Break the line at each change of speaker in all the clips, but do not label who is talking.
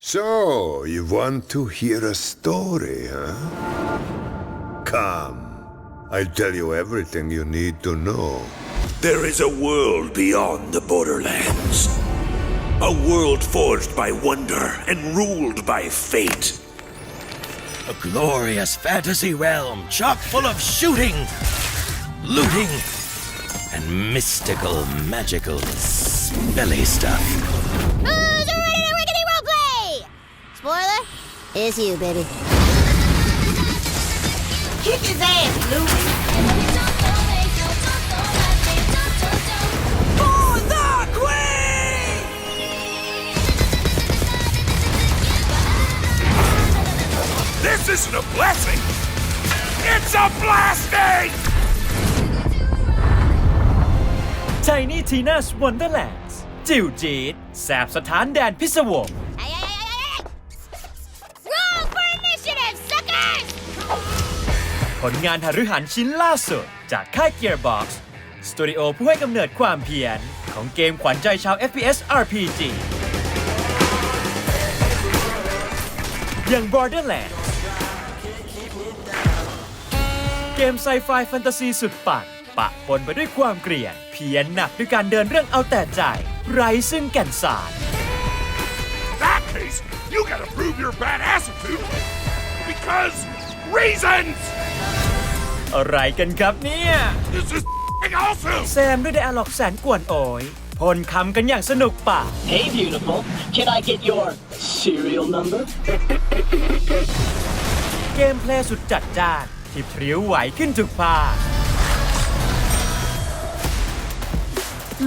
So, you want to hear a story, huh? Come. I'll tell you everything you need to know.
There is a world beyond the borderlands. A world forged by wonder and ruled by fate. A glorious fantasy realm chock full of shooting, looting, and mystical, magical, smelly stuff.
Spoiler, it's you, baby. Kick his ass, Luke.
For the Queen! This isn't a blessing! It's a blasting!
Tiny Tina's Wonderlands จิ๋วจี๊ดแสบสถานแดนพิศวง ผลงานหฤหันชิ้นล่าสุด จากค่าย Gearbox สตูดิโอผู้ให้กำเนิดความเพียรของเกมขวัญใจชาว FPS RPG อย่าง Borderlands เกมไซไฟแฟนตาซีสุดปั่นปะปนไปด้วยความเกลียด เพียรหนักด้วยการเดินเรื่องเอาแต่ใจ ไร้ซึ่งแก่นสาร
that case, you gotta prove your badassitude because reasons!
อะไรกันครับเนี่ย
This is f***ing awesome!
แซมด้วยไดอะล็อกแสนกวนโอยพลคำกันอย่างสนุกปาก
Hey, beautiful. Can I get your serial number?
เกมเพลย์สุดจัดจ้านที่พริ้วไหวขึ้นทุกภาค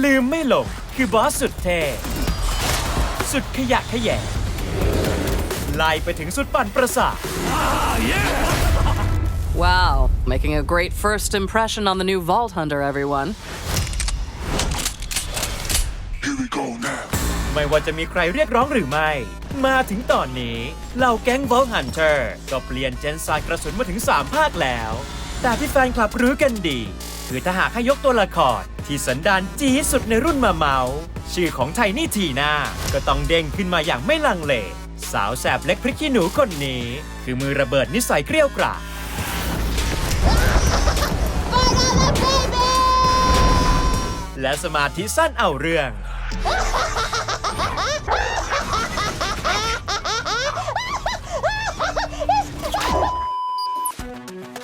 ลืมไม่ลงคือบอสสุดเท่สุดขยะแขยงไล่ไปถึงสุดปั่นประสาท
Wow, making a great first impression on the new Vault Hunter, everyone.
Here we go now.
ไม่ว่าจะมีใครเรียกร้องหรือไม่ มาถึงตอนนี้เหล่าแก๊ง Vault Hunter ก็เปลี่ยนเจนสายกระสุนมาถึง 3 ภาคแล้ว แต่ที่แฟนคลับรู้กันดี คือถ้าหากให้ยกตัวละคร ที่สันดานจี๊ดสุดในรุ่นมาเมาส์ชื่อของไทนี่ทีน่าก็ต้องเด้งขึ้นมาอย่างไม่ลังเล สาวแสบเล็กพริกขี้หนูคนนี้ คือมือระเบิดนิสัยเกรี้ยวกราด และสมาธิสั้นเอาเรื่อง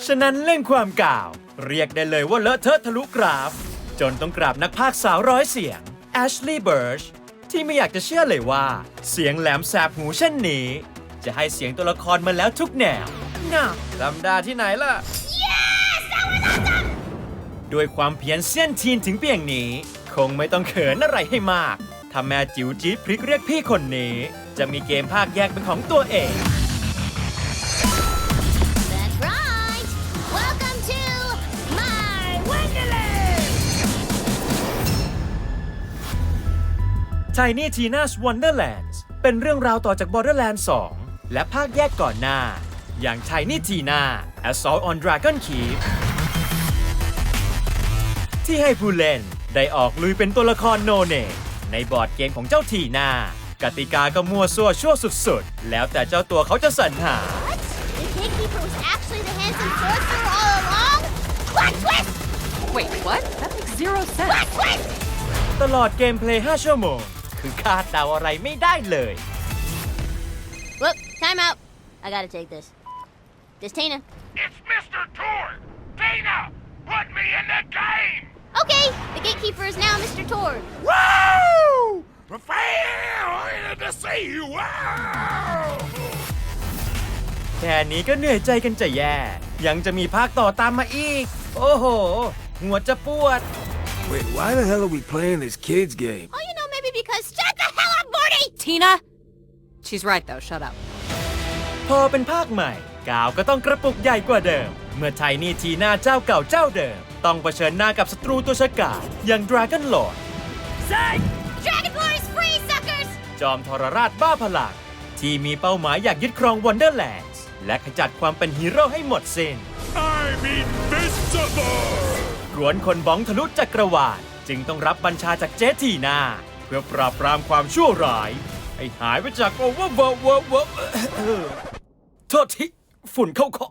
ฉะนั้นเรื่องความกล่าว เรียกได้เลยว่าเลอะเทอะทะลุกราฟ จนต้องกราบนักพากย์สาวร้อยเสียง Ashley Burch ที่ไม่อยากจะเชื่อเลยว่า เสียงแหลมแสบหูเช่นนี้ จะให้เสียงตัวละครมาแล้วทุกแนวน่าธรรมดาที่ไหนล่ะ ด้วยความเพียรเสี้ยนทีนถึงเปียงนี้ คงไม่ต้องเขินอะไรให้มาก ถ้าแม่จิ๋วจี๊ดพริกเรียกพี่คนนี้ จะมีเกมภาคแยกเป็นของตัวเอง
That's right! Welcome to my Wonderland!
Tiny Tina's Wonderlands เป็นเรื่องราวต่อจาก Borderlands 2 และภาคแยกก่อนหน้า อย่าง Tiny Tina Assault on Dragon Keep ที่ให้ผู้เล่นได้ออกลุยเป็นตัวละครโนเนมในบอร์ดเกมของเจ้าทีน่ากติกาก็มั่วซั่วชั่วสุดๆ แล้วแต่เจ้าตัวเขาจะสรรหา
What? The gatekeeper was actually the handsome sorcerer all along? What twist?
Wait, what? That makes zero
What
sense.
twist?
ตลอดเกมเพลย์ 5 ชั่วโมง คือคาดเดาอะไรไม่ได้เลย
Whoop, time out. I gotta take this. This Tina.
It's Mr. Tor! Tina! Put me in the game!
Okay, the gatekeeper is now Mr. Tord.
Woo! Fan to see you! Wow!
แค่นี้ก็เหนื่อยใจกันจะแย่ ยังจะมีภาคต่อตามมาอีก โอ้โห หัวจะปวด
Wait, why the hell are we playing this kids game?
Oh, you know, maybe because shut the hell up, Morty!
Tina? She's right, though. Shut up.
พอเป็นภาคใหม่ กาวก็ต้องกระปุกใหญ่กว่าเดิม เมื่อไทนี่ทีหน้าเจ้าเก่าเจ้าเดิม ต้องเผชิญหน้ากับศัตรูตัวฉกาจอย่าง Dragon Lord
Dragon Lore is free, suckers!
จอมทรราชบ้าพลังที่มีเป้าหมายอยากยึดครอง Wonderlands และขจัดความเป็นฮีโร่ให้หมดสิ้น
I'm invincible!
กวนคนบ้องทะลุจักรวาลจึงต้องรับบัญชาจากเจทีนาเพื่อปราบปรามความชั่วร้าย ให้หายไปจากโอเวอร์เวอร์เวอร์เวอร์โทษทีฝุ่นเข้าคอ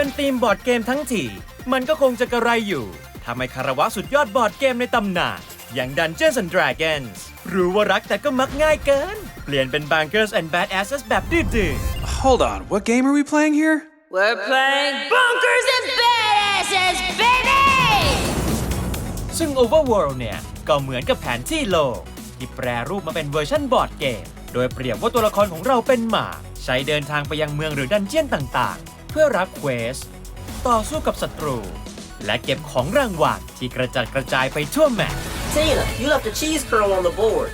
เป็นทีมบอร์ดเกมทั้งทีมันก็คงจะกระไรอยู่ทำไมคารวะสุดยอดบอร์ดเกมในตำนานอย่าง Dungeons and Dragons รู้ว่ารักแต่ก็มักง่ายเกิน เปลี่ยนเป็น Bankers and Badasses แบบดื้อ
Hold on, what game are we playing here?
We're playing
Bunkers and badasses, baby!
ๆซึ่ง Overworld เนี่ย ก็เหมือนกับแผนที่โลก ที่แปรรูปมาเป็นเวอร์ชันบอร์ดเกม โดยเปรียบว่าตัวละครของเราเป็นหมา ใช้เดินทางไปยังเมืองหรือดันเจียนต่างๆเพื่อรับเควส ต่อสู้กับศัตรู และเก็บของรางวัลที่กระจัดกระจายไปทั่วแมป
Tina, you left a cheese curl on the board.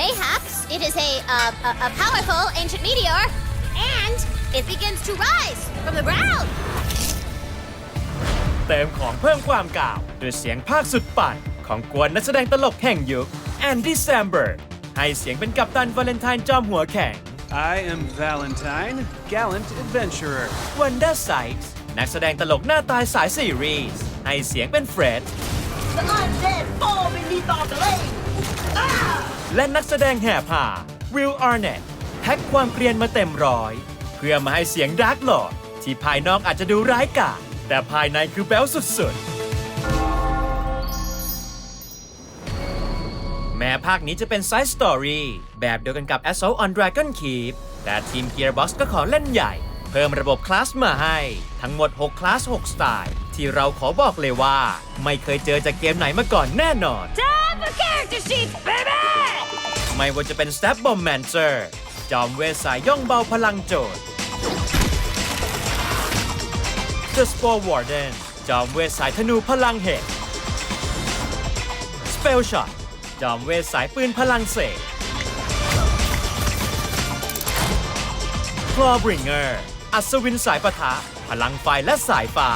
Mayhaps it is a, uh, a, a powerful ancient meteor, and it begins to rise from the ground.
เติมของเพิ่มความกล่าวด้วยเสียงภาคสุดปั่นของกวนนักแสดงตลกแห่งยุคแอนดี้แซมเบิร์กให้เสียงเป็นกัปตันวาเลนไทน์จอมหัวแข็ง
I am Valentine, gallant adventurer.
วันด้าไซส์นักแสดงตลกหน้าตายสายซีรีส์ให้เสียงเป็นเฟรด
The undead fall beneath our blade.
และนักแสดงแห่ผ่าวิลอาร์เนตแพ็กความเกรียนมาเต็มร้อย เพื่อมาให้เสียงดาร์กหลอดที่ภายนอกอาจจะดูร้ายกาจแต่ภายในคือแบ๊วสุดๆ แม้ภาคนี้จะเป็นไซส์สตอรี่แบบเดียวกันกับ Assault on Dragon Keep แต่ทีม Gearbox ก็ขอเล่นใหญ่ เพิ่มระบบคลาสมาให้ ทั้งหมด 6 คลาส 6 สไตล์ ที่เราขอบอกเลยว่า ไม่เคยเจอจากเกมไหนมาก่อนแน่นอน
Time for character sheets, baby!
ไม่ว่าจะเป็น Stab Bombancer จอมเวทสายย่องเบาพลังโจร The Spore Warden จอมเวทสายธนูพลังเหตุ Spell Shot จอมเวทสายปืนพลังเสก Clawbringer อัศวินสายปะทะ พลังไฟและสายฟ้า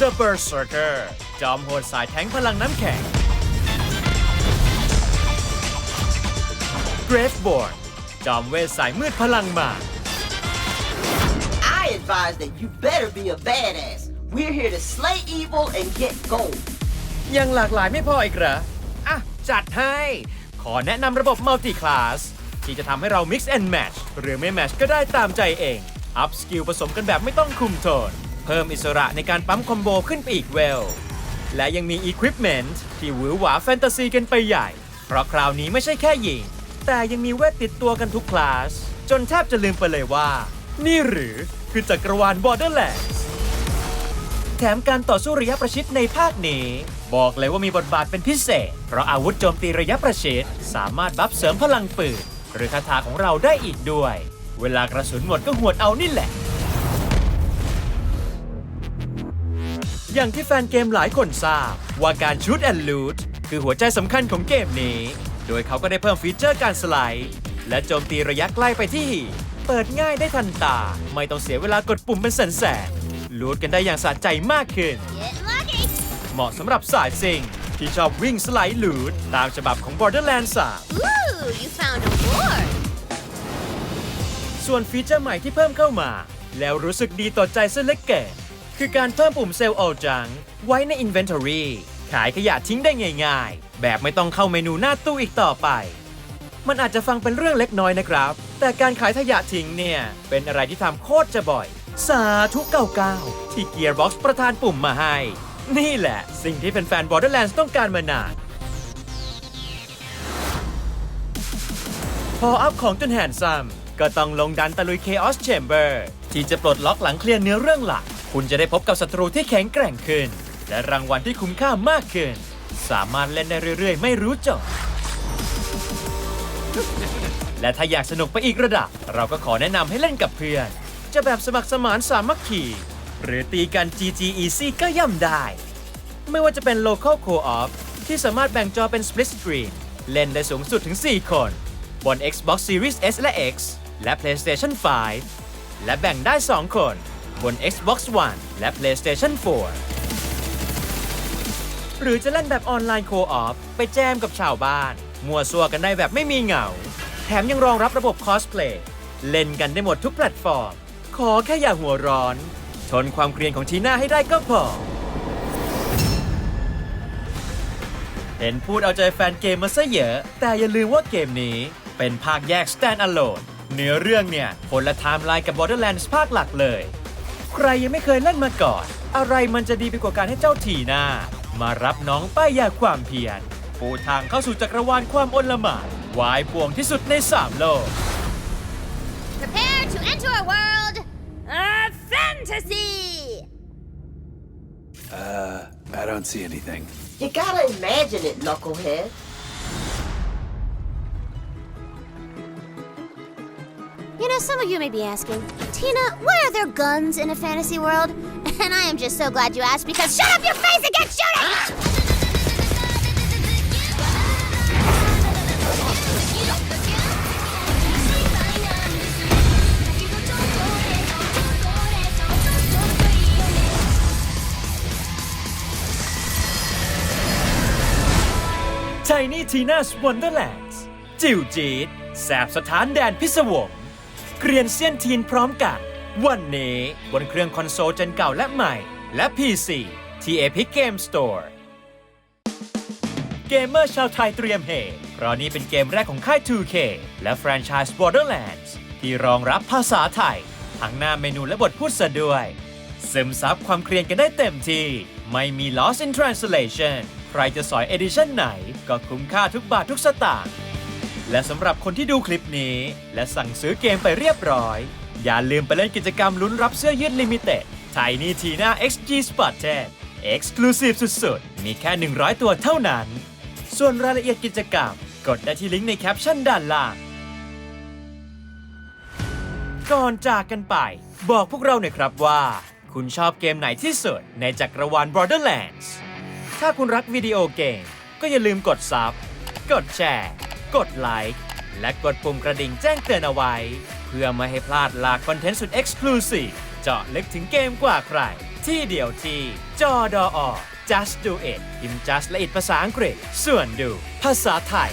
The Berserker จอมโหดสายแทงพลังน้ำแข็ง Graveborn จอมเวทสายมืดพลังมา
I advise that you better be a badass. We're here to slay evil and get gold.
ยังหลากหลายไม่พออีกเหรอ อะ จัดให้ ขอแนะนำระบบ Multi Class ที่จะทำให้เรา Mix and Match หรือไม่ Match ก็ได้ตามใจเอง Up Skill ผสมกันแบบไม่ต้องคุมโทน เพิ่มอิสระในการปั๊มคอมโบขึ้นไปอีกเวล และยังมี Equipment ที่หวือหวาแฟนตาซีกันไปใหญ่ เพราะคราวนี้ไม่ใช่แค่ยิง แต่ยังมีเวทติดตัวกันทุกคลาส จนแทบจะลืมไปเลยว่า นี่หรือคือจักรวาล Borderlands แถมการต่อสู้ระยะประชิดในภาคนี้ บอกเลยว่ามีบทบาทเป็นพิเศษ เพราะอาวุธโจมตีระยะประชิดสามารถบัฟเสริมพลังปืนหรือคาถาของเราได้อีกด้วย เวลากระสุนหมดก็หวดเอานี่แหละ อย่างที่แฟนเกมหลายคนทราบ ว่าการชูดแอนลูดคือหัวใจสำคัญของเกมนี้ โดยเขาก็ได้เพิ่มฟีเจอร์การสไลด์ และโจมตีระยะใกล้ไปที่ เปิดง่ายได้ทันตา ไม่ต้องเสียเวลากดปุ่มเป็นแสนๆลูดกันได้อย่างสะใจมากขึ้น เหมาะสำหรับสายซิงที่ชอบวิ่งสไลด์ลูดตามฉบับของ Borderlands 3
Ooh, you found a ward!
ส่วนฟีเจอร์ใหม่ที่เพิ่มเข้ามา แล้วรู้สึกดีต่อใจซะเหล็กเกินคือการเพิ่มปุ่มเซลล์ all จัง ไว้ใน Inventory ขายขยะทิ้งได้ง่ายๆ แบบไม่ต้องเข้าเมนูหน้าตู้อีกต่อไป มันอาจจะฟังเป็นเรื่องเล็กน้อยนะครับ แต่การขายขยะทิ้งเนี่ย เป็นอะไรที่ทำโคตรจะบ่อย สาธุ99ที่ Gearbox ประทานปุ่มมาให้ นี่แหละ สิ่งที่แฟนๆ Borderlands ต้องการมานาน พออัพของจนแหนซัมก็ต้องลงดันตะลุย Chaos Chamber ที่จะปลดล็อกหลังเคลียร์เนื้อเรื่องหลัก คุณจะได้พบกับศัตรูที่แข็งแกร่งขึ้น และรางวัลที่คุ้มค่ามากขึ้น สามารถเล่นได้เรื่อยๆ ไม่รู้จบ และถ้าอยากสนุกไปอีกระดับ เราก็ขอแนะนำให้เล่นกับเพื่อน จะแบบสมัครสมานสามัคคี หรือตีกัน GG Easy ก็ย่ำได้ ไม่ว่าจะเป็น Local Co-op ที่สามารถแบ่งจอเป็น Split Screen เล่นได้สูงสุดถึง 4 คน บน Xbox Series S และ X และ PlayStation 5 และแบ่งได้ 2 คน บน Xbox One และ PlayStation 4 หรือจะเล่นแบบออนไลน์โคออฟไปแจมกับชาวบ้าน มัวซัวกันได้แบบไม่มีเหงา แถมยังรองรับระบบคอสเพลย์เล่นกันได้หมดทุกแพลตฟอร์ม ขอแค่อย่าหัวร้อน ทนความเกรียนของทีน่าให้ได้ก็พอ เห็นพูดเอาใจแฟนเกมมาซะเยอะ แต่อย่าลืมว่าเกมนี้เป็นภาคแยก stand alone เนื้อเรื่องเนี่ยคนละไทม์ไลน์กับ Borderlands ภาคหลักเลย ใครยังไม่เคยเล่นมาก่อน อะไรมันจะดีไปกว่าการให้เจ้าทีหน้า มารับน้องป้ายยาความเพียรปูทางเข้าสู่จักรวาลความอนละหมานวายป่วงที่สุดในสามโลก
Prepare to enter a world of fantasy.
Uh, I don't see anything.
You gotta imagine it, knucklehead.
You know, some of you may be asking, Tina, why are there guns in a fantasy world? And I am just so glad you asked because shut up your face and get shooting!
Tiny Tina's Wonderlands จิ๋วจีดแสบสถานแดนพิศวงเกรียนเซียนทีนพร้อมกัน วันนี้บนเครื่องคอนโซลเจนเก่าและใหม่ และ PC ที่ Epic Game Store เกมเมอร์ชาวไทยเตรียมเฮเพราะนี่เป็นเกมแรกของค่าย 2K และแฟรนไชส์ Borderlands ที่รองรับภาษาไทย ทั้งหน้าเมนูและบทพูดซะด้วยซึมซับความเครียดกันได้เต็มที่ ไม่มี loss in translation รจะสอย edition ไหน ก็คุ้มค่าทุกบาททุกสตางค์ และสำหรับคนที่ดูคลิปนี้ และสั่งซื้อเกมไปเรียบร้อย อย่าลืมไปเล่นกิจกรรมลุ้นรับเสื้อยืดลิมิเต็ด Tiny Tina XG Spotted Exclusive สุดๆ มีแค่ 100 ตัวเท่านั้น ส่วนรายละเอียดกิจกรรม กดได้ที่ลิงก์ในแคปชั่นด้านล่าง ก่อนจากกันไป บอกพวกเราหน่อยครับว่า คุณชอบเกมไหนที่สุดในจักรวาล Borderlands ถ้าคุณรักวิดีโอเกม ก็อย่าลืมกดซับ กดแชร์ กดไลค์ และกดปุ่มกระดิ่งแจ้งเตือนเอาไว้ เพื่อไม่ให้พลาดหลากคอนเทนต์สุด Exclusive เจาะลึกถึงเกมกว่าใคร ที่เดียวที่จอดออ just do it พิมพ์ just และอิดภาษาอังกฤษ ส่วนดู ภาษาไทย